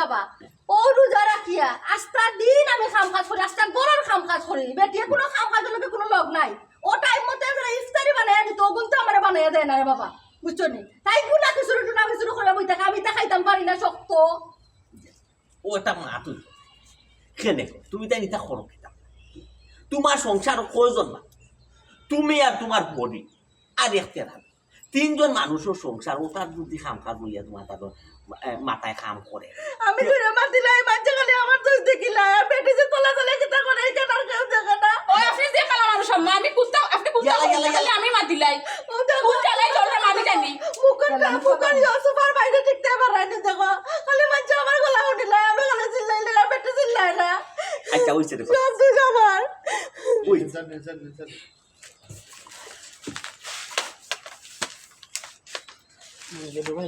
বাবা, ও আস্তা দিন আমি খাম কাজ করি আস্তা খাম কাজ করি। বেটিয়ে কোনো খাম কাজের কোনো লগ নাই। ও টাইম মতো ইফতারি ওগুন তো আমার দেয় না রে বাবা, বুঝছ নি? তাই টুনা করে বই থাকা আমি তা পারি না, শক্ত। ও একটা মা কেনে তুমি তাই নিতা করো তোমার সংসার কয়জন না তুমি আর তোমার বডি, আর একটা রান তিনজন মানুষের সংসার ওটার যদি খাম কাজ তোমার তার মাথায় খাম করে। আমি ধরে মাতিলাই মাঝে খালি আমার দোষ দেখিলা আর বেটি যে তোলা তোলা কিতা করে এখানে আর কেউ দেখে না। ওই আপনি যে কালা মানুষ আম্মা আমি কুস্তা আপনি ইয়ালা, খালি আমি কোন চালাই চলবে আমি জানি মুখের না মুখের ইয়া সুপার বাইরে দেখো। খালি মাঝে আমার গলা আমি খালি চিল্লাইলে আর বেটি চিল্লাই না। আচ্ছা ওইছে সব দোষ আমার। ওই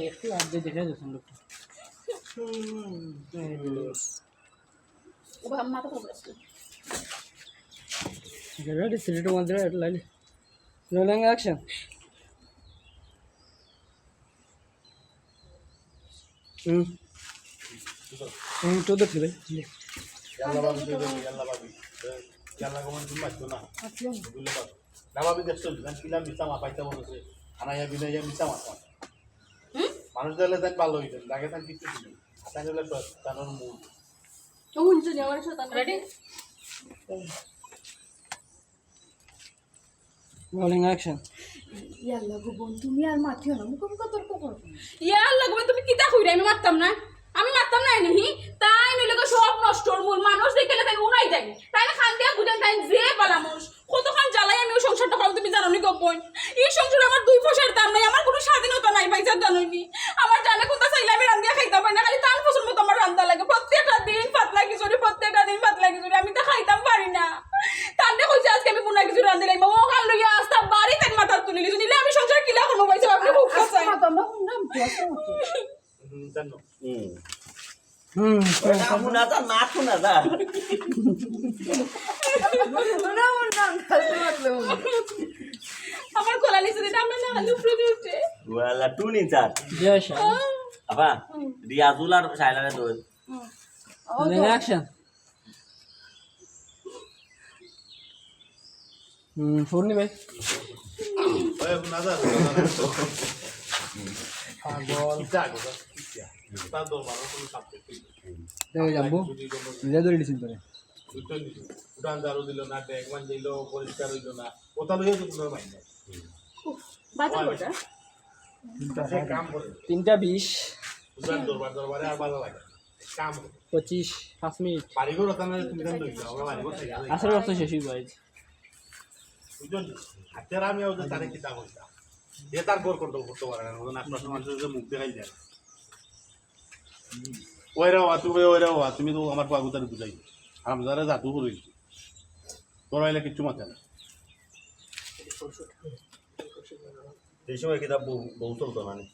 একটু আগে দেখে যাচ্ছেন লোকটা ও বাবা মাথা খারাপ লাগছে রেডি সিলেট মধ্যে লাইলে রোলিং অ্যাকশন হুম হুম তো দেখি ভাই babi dede yalla babi yalla ko man dumma tuna dulle ba na দেখছ গান মিছা মা পাইতা বলছে আনা ইয়া মিছা মা মানুষ দিলে তাই ভালো হইতেন লাগে তাই কিছু ছিল তাই হলে তানোর মূল। তো হুনছো নি আমার সাথে রেডি রোলিং অ্যাকশন ইয়াল্লা গো বোন তুমি আর মাথিও না মুখে মুখে তর্ক করো। ইয়া লাগবে তুমি কিতা কইরা আমি মারতাম না? আমি মারতাম না নিহি তাই নইলে গো সব নষ্টর মূল মানুষ দেখে তাই উনাই দেয়। তাই না খান দিয়া বুঝেন তাই যে পালা মানুষ কতখান জ্বালাই আমি ওই সংসারটা পাবো তুমি জানো নি গোপন এই সংসারে আমার দুই পয়সার দাম নাই আমার কোনো স্বাধীনতা নাই পয়সার জানোই আমার জানে কোথা চাইলে আমি রান্দিয়া খাইতাম পারি না খালি তান পছন্দ মতো আমার রান্না লাগে প্রত্যেকটা দিন পাতলা খিচুড়ি প্রত্যেকটা দিন পাতলা খিচুড়ি আমি তো খাইতাম পারি না তান্ডে কইছে আজকে আমি কোনো কিছু রান্ধি লাগবো ও কাল লইয়া আসতা বাড়ি তাই মাথার তুলি লিছু নিলে আমি সংসার কিলা কোনো পয়সা আপনি খুব কাছাই তোমরা শুনলাম জানো হুম হুম শোনা যা না শোনা যা না না আমার গলা লিছু দিতে আমরা না খালি দিয়ে উঠে ওয়ালা টু নিচার। জয় শাহ রিয়াজুল আর সাইলারে দোল। অ্যাকশন হুম ফোন ভাই ওই নাজার পাগল সাবজেক্ট দেখো যাব নিজে ধরে দিছেন তোরে উড়ান দারু দিল না ট্যাগ মান দিল পরিষ্কার হইল না ওটা লইয়া তো কাম করে। তিনটা বিশ দরবার দরবারে আর ভালো লাগে কাম পঁচিশ পাঁচ মিনিট। বাড়িঘর ওখানে তুমি আসলে শেষ হয়ে যায়। হাতের আমি ওদের তারে কিতা কইতাম এ তার গোর করতে করতে পারে না ওজন আশপাশের মানুষের যে মুখ দেখাই যায় ওইরা হওয়া তুমি ওইরা হওয়া তুমি তো আমার পাগুতারে বুঝাই হামজারে জাদু করে তোর হইলে কিচ্ছু মাথা না এই সময় কিতাব বউ চলতো না